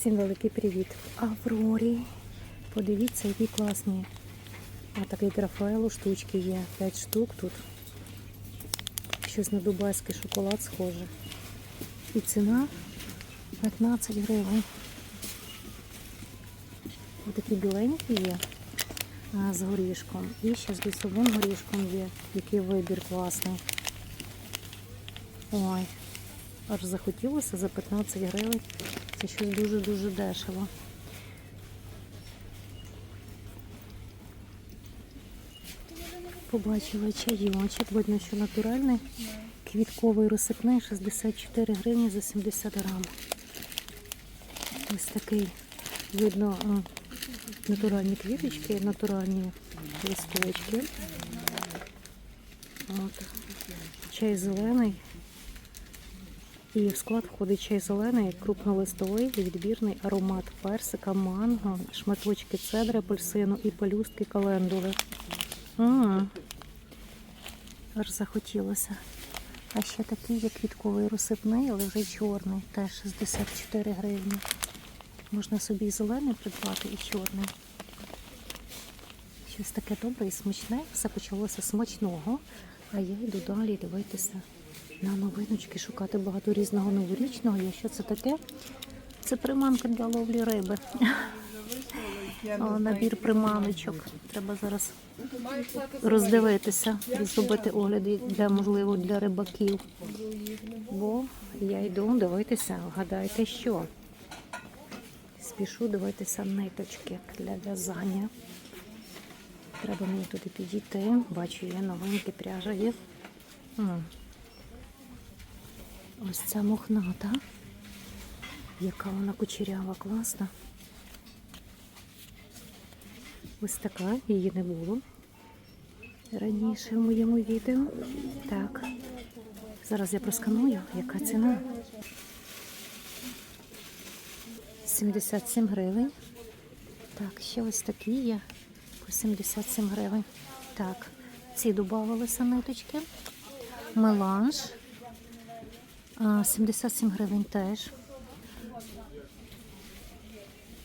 Всім великий привіт. Аврорі. Подивіться, які класні. А такий Рафаелу штучки є. 5 штук тут. Щось на дубайський шоколад схоже. І ціна 15 гривень. Ось такі біленькі є а, з горішком. І ще з лісовим горішком є. Який вибір класний. Ой, аж захотілося за 15 гривень. Це щось дуже-дуже дешево. Побачила чайочок, видно, що натуральний. Квітковий розсипний 64 гривні за 70 грам. Ось такий, видно, натуральні квіточки, натуральні листочки. От. Чай зелений. І в склад входить чай зелений, крупнолистовий, відбірний аромат персика, манго, шматочки цедри, апельсину і пелюстки календули. Аж захотілося. А ще такий є квітковий розсипний, але вже чорний, теж 64 гривні. Можна собі і зелений придбати, і чорний. Щось таке добре і смачне. Все почалося смачного. А я йду далі дивитися на новиночки, шукати багато різного новорічного. І що це таке? Це приманка для ловлі риби. О, набір приманочок. Треба зараз роздивитися і зробити огляди для можливо для рибаків. Бо я йду дивитися, вгадайте що. Спішу дивитися ниточки для в'язання. Треба мені туди підійти. Бачу, є новинки пряжа є. Ось ця мохната. Яка вона кучерява, класна. Ось така, її не було раніше в моєму відео. Так. Зараз я просканую, яка ціна. 77 гривень. Так, ще ось такі є по 77 гривень. Так, ці додавалися ниточки. Меланж. А, 77 гривень теж.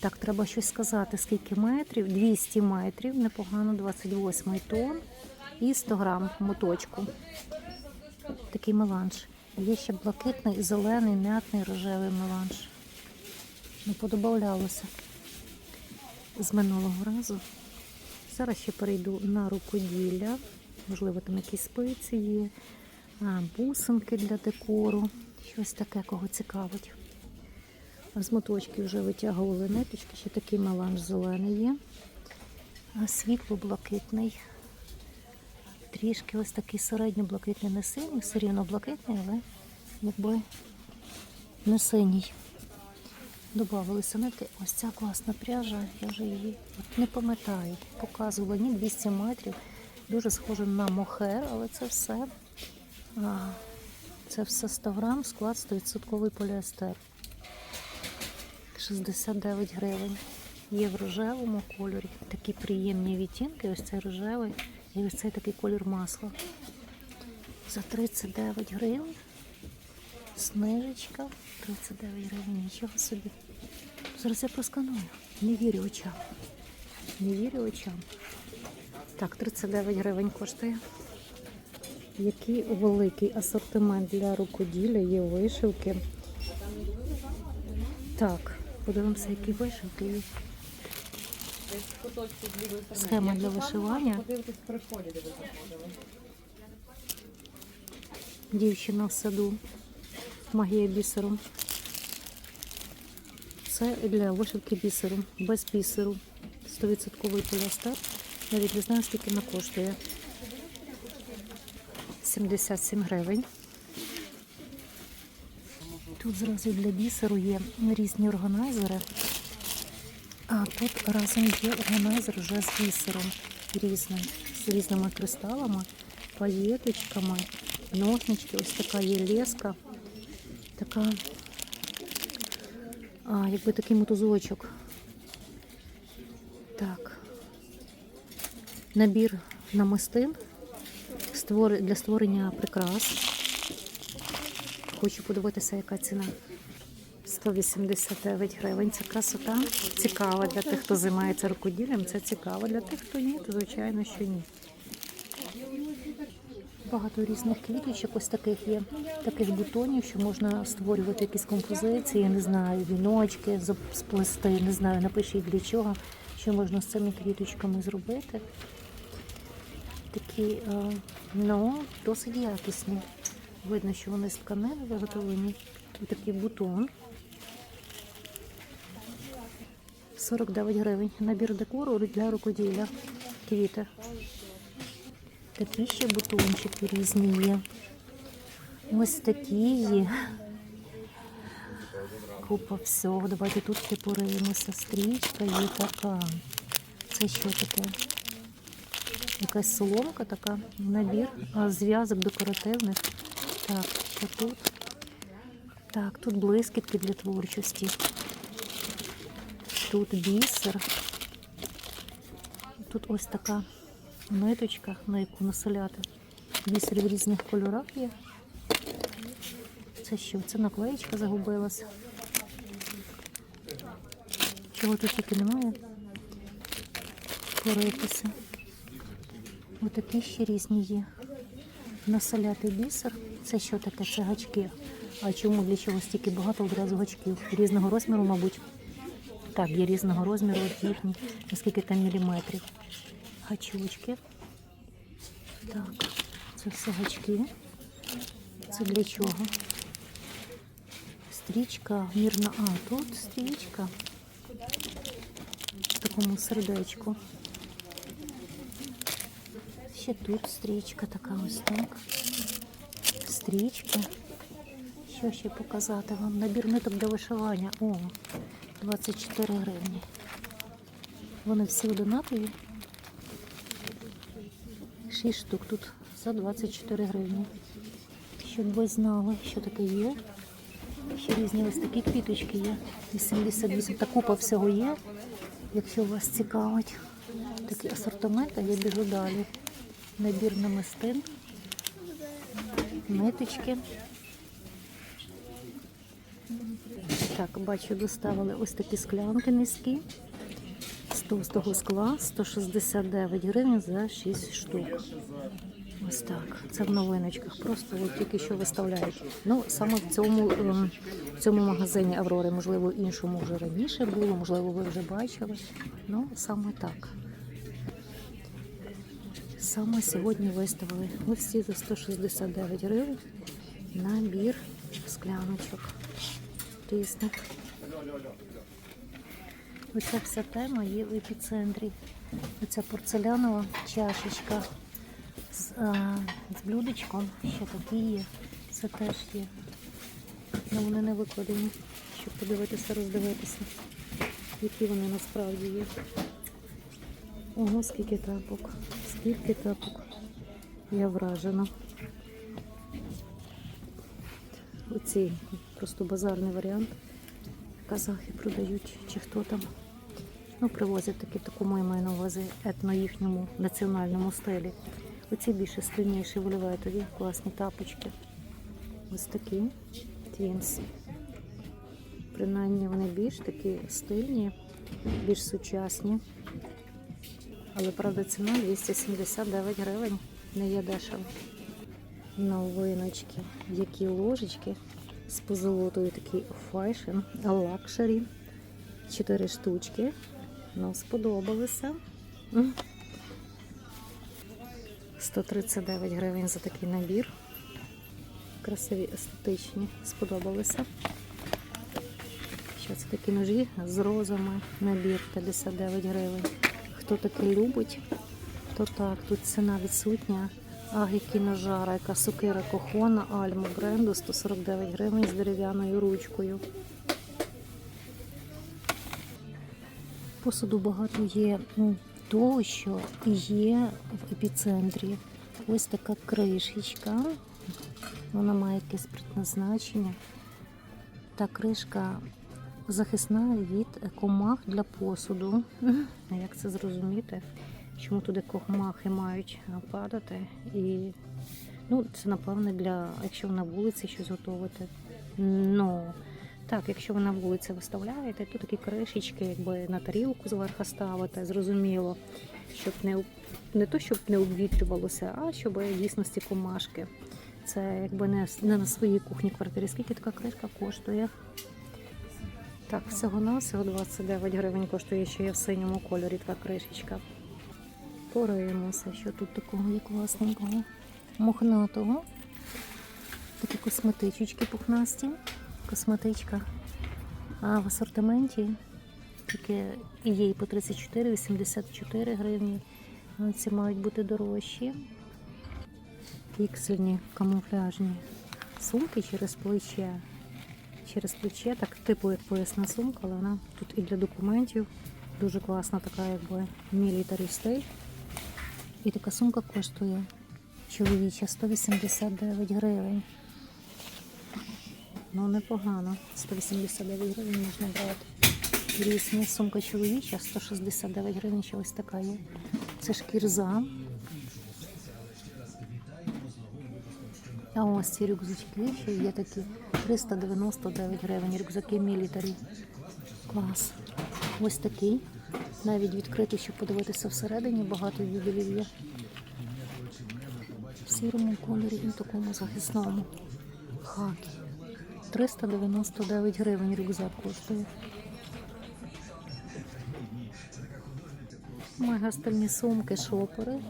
Так, треба щось сказати, скільки метрів. 200 метрів, непогано, 28 тонн і 100 грам моточку. Такий меланж. Є ще блакитний, зелений, м'ятний, рожевий меланж. Не подобавлялося з минулого разу. Зараз ще перейду на рукоділля. Можливо, там якісь спиці є, а, бусинки для декору. Щось таке, кого цікавить. З моточки вже витягували ниточки, ще такий меланж зелений є. А світло-блакитний. Трішки ось такий середньо-блакитний, не синій, все рівно блакитний, але якби не синій. Добавилися нитки. Ось ця класна пряжа, я вже її от не пам'ятаю. Показувала ні 200 метрів. Дуже схоже на мохер, але це все. А, це все 100 грам, склад 100% поліестер. 69 гривень. Є в рожевому кольорі. Такі приємні відтінки. Ось цей рожевий і ось цей такий колір масла. За 39 гривень. Снижечка. 39 гривень. Нічого собі. Зараз я просканую. Не вірю очам. Не вірю очам. Так, 39 гривень коштує. Який великий асортимент для рукоділля, є вишивки. Так, подивимося, які вишивки є. Схема для вишивання. Дівчина в саду. Магія бісером. Це для вишивки бісером, без бісеру. 100% поліестер. Навіть не знаю, скільки вона коштує. 77 гривень. Тут зразу для бісеру є різні органайзери. А тут разом є органайзер вже з бісером різним, з різними кристалами, паєточками, ножнички. Ось така є леска, така, а, якби такий мотузочок. Так. Набір намистин створ- для створення прикрас. Хочу подивитися, яка ціна. 189 гривень. Це красота. Цікава для тих, хто займається рукоділлям. Це цікаво. Для тих, хто ні, то звичайно, що ні. Багато різних квіточок, ось таких є, таких бутонів, що можна створювати якісь композиції, не знаю, віночки сплести, не знаю, напишіть для чого, що можна з цими квіточками зробити. Такі, е, ну, досить якісні. Видно, що вони з тканини виготовлені. Ось такий бутон. 49 гривень. Набір декору для рукоділля. Квіти. Такі ще бутончики різні є. Ось такі є. Купа всього. Давайте тут ще поривимося. Стрічка є така. Це що таке? Якась соломка така, набір, зв'язок декоративних. Так, що тут? Так, тут блискітки для творчості. Тут бісер. Тут ось така ниточка, на яку населяти. Бісер в різних кольорах є. Це що? Це наклеєчка загубилася. Чого тут тільки немає? Поритися. Отакі ще різні є. Населяти бісер. Це що таке? Це гачки. А чому для чого стільки багато одразу гачків? Різного розміру, мабуть. Так, є різного розміру, от їхні, наскільки там міліметрів. Гачочки. Так, це все гачки. Це для чого? Стрічка мірна. А, тут стрічка. В такому сердечку. Ще тут стрічка така ось так. Стрічки. Що ще показати вам? Набір ниток для вишивання. О, 24 гривні. Вони всі одинакові. 6 штук тут за 24 гривні. Щоб ви знали, що таке є. Ще різні ось такі квіточки є. 88. Та купа всього є. Якщо вас цікавить такий асортимент, а я біжу далі. Набір намистин, ниточки. Так, бачу, доставили ось такі склянки низькі. З товстого скла 169 гривень за 6 штук. Ось так. Це в новиночках. Просто от тільки що виставляють. Ну, саме в цьому, ем, в цьому магазині Аврори, можливо, іншому вже раніше було, можливо, ви вже бачили. Ну, саме так. Саме сьогодні виставили ось ці за 169 гривень набір скляночок різних. Оця вся тема є в епіцентрі. Оця порцелянова чашечка з, а, з блюдечком, ще такі є. Це теж є. Ну, вони не викладені, щоб подивитися, роздивитися, які вони насправді є. Ого, скільки тапок. Скільки тапок. Я вражена. Оцей просто базарний варіант. Казахи продають, чи хто там. Ну, привозять такі в такому, я маю на увазі, етно їхньому національному стилі. Оці більше стильніші вольветові, класні тапочки. Ось такі твінс. Принаймні вони більш такі стильні, більш сучасні. Але правда ціна 279 гривень. Не є дешево. Новиночки. Які ложечки з позолотою такий файшн, лакшері. Чотири штучки. Нам сподобалися. 139 гривень за такий набір. Красиві, естетичні. Сподобалися. Що це такі ножі з розами. Набір 59 гривень. Хто таке любить, то так, тут ціна відсутня. Агікі ножара, яка сокира кохона, альма бренду 149 гривень з дерев'яною ручкою. Посуду багато є ну, того, що є в епіцентрі. Ось така кришечка. Вона має якесь предназначення. Та кришка захисна від комах для посуду. А Як це зрозуміти? Чому туди комахи мають падати? І ну, це напевне для, якщо на вулиці щось готувати. Ну, Так, якщо ви на вулиці виставляєте, то такі кришечки, якби на тарілку зверху ставите, зрозуміло, щоб не, не то, щоб не обвітрювалося, а щоб дійсно ці комашки. Це якби не, не на своїй кухні квартирі. Скільки така кришка коштує? Так, всього на всього 29 гривень коштує, що є в синьому кольорі така кришечка. Пориємося, що тут такого є класненького, мохнатого. Такі косметички пухнасті. Косметичка. А в асортименті таке є і по 34, 84 гривні. А Ці мають бути дорожчі. Піксельні, камуфляжні сумки через плече. Через плече, так типу як поясна сумка, але вона тут і для документів. Дуже класна така, якби мілітарі стиль. І така сумка коштує чоловіча 189 гривень. Ну, непогано. 189 гривень можна брати. Різні сумка чоловіча, 169 гривень, ще ось така є. Це шкірза. А ось ці рюкзачки ще є такі 399 гривень. Рюкзаки мілітарі. Клас. Ось такий. Навіть відкритий, щоб подивитися всередині, багато відділів є. В сірому кольорі і такому захисному. Хакі. 399 гривень рюкзак коштує. Мега сумки, шопери.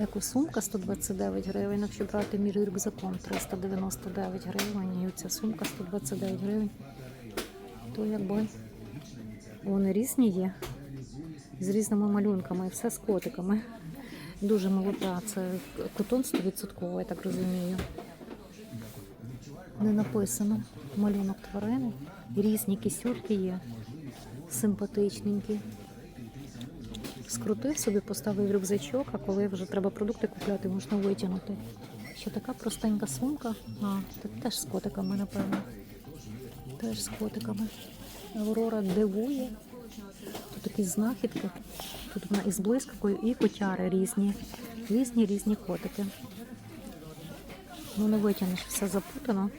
Екосумка 129 гривень. Якщо брати мір рюкзаком 399 гривень. І оця сумка 129 гривень. То якби вони різні є. З різними малюнками все з котиками. Дуже молода. Це котон 100%, я так розумію. Не написано малюнок тварини. Різні кисюрки є. Симпатичненькі. Скрутив собі, поставив рюкзачок, а коли вже треба продукти купляти, можна витягнути. Ще така простенька сумка. А, тут теж з котиками, напевно. Теж з котиками. Аврора дивує. Тут такі знахідки. Тут вона із блискавкою і котяри різні. Різні різні котики. Ну не витягнеш, все запутано.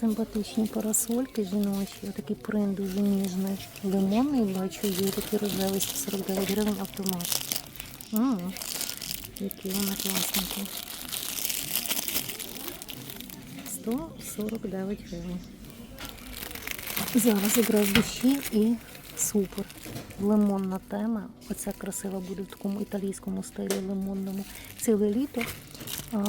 Симпатичні парасольки жіночі, такий принт дуже ніжний. Лимонний бачу, є такий рожевий 149 гривень автомат. М, Які вони класненькі. 149 гривень. Зараз якраз дощі і супер. Лимонна тема. Оця красива буде в такому італійському стилі лимонному. Ціле літо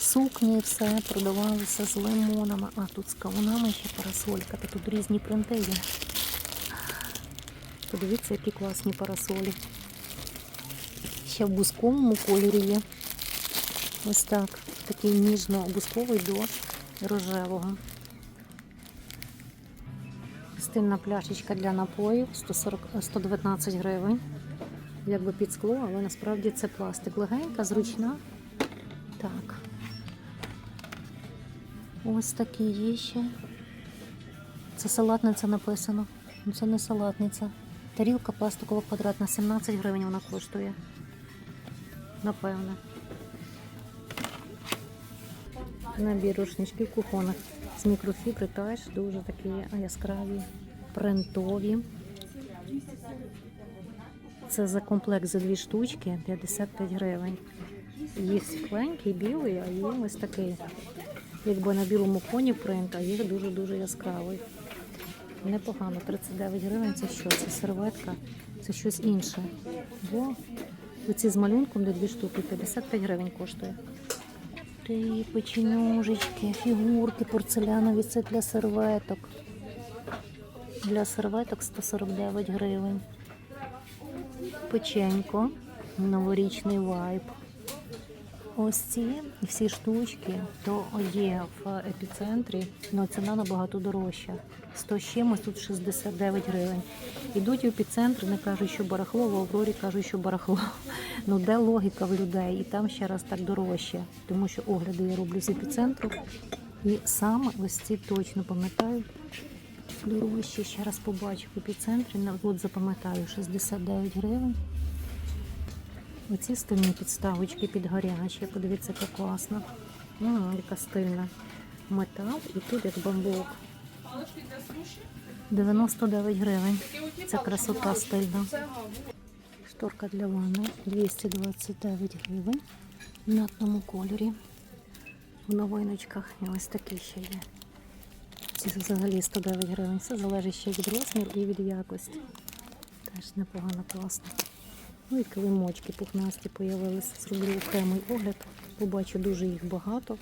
сукні, все продавалося з лимонами. А тут з кавунами ще парасолька. Та тут різні принти є. Подивіться, які класні парасолі. Ще в бусковому кольорі є. Ось так. Такий ніжно-бусковий до рожевого. Стильна пляшечка для напоїв 140, 119 гривень. Якби під скло, але насправді це пластик. Легенька, зручна. Так. Ось такі є ще. Це салатниця написано. Ну це не салатниця. Тарілка пластикова квадратна, 17 гривень вона коштує. Напевне. Набір рушничків кухонних з мікрофібри теж дуже такі яскраві, принтові. Це за комплект за дві штучки 55 гривень. Є світленький, білий, а є ось такий. Якби на білому фоні принт, а є дуже-дуже яскравий. Непогано, 39 гривень це що? Це серветка, це щось інше. Бо оці з малюнком, де дві штуки, 55 гривень коштує. Ти печенюжечки, фігурки порцелянові, це для серветок. Для серветок 149 гривень. Печенько, новорічний вайб. Ось ці всі штучки, то є в епіцентрі, але ціна набагато дорожча. 100 з чимось, тут 69 гривень. Ідуть в епіцентр, не кажуть, що барахло, в Аврорі кажуть, що барахло. Ну де логіка в людей? І там ще раз так дорожче, тому що огляди я роблю з епіцентру. І саме ось ці точно пам'ятаю. Дорожче ще раз побачу в епіцентрі, на- от запам'ятаю 69 гривень. Оці стильні підставочки під гарячі. Подивіться, яка класна. М, яка стильна. Метал і тут як бамбук. 99 гривень. Це красота стильна. Шторка для ванни 229 гривень в натному кольорі. В новиночках і ось такі ще є. Ці взагалі 109 гривень. Все залежить ще від розміру і від якості. Теж непогано класно. Ну і килимочки пухнасті появилися. Зроблю окремий огляд. Побачу дуже їх багато.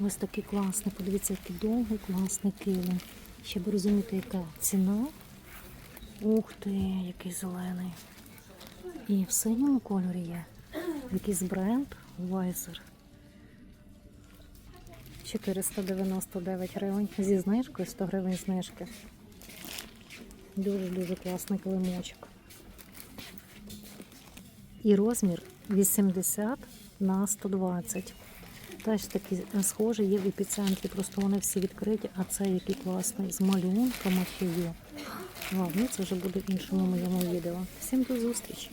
Ось такий класний. Подивіться, який довгий, класний килим. Щоб розуміти, яка ціна. Ух ти, який зелений. І в синьому кольорі є. Якийсь бренд Weiser. 499 гривень. Зі знижкою 100 гривень знижки. Дуже-дуже класний килимочок. І розмір 80 на 120. Теж такі схожі є в епіцентрі, просто вони всі відкриті, а це який класний з малюнками ще є. Ну це вже буде в іншому моєму відео. Всім до зустрічі!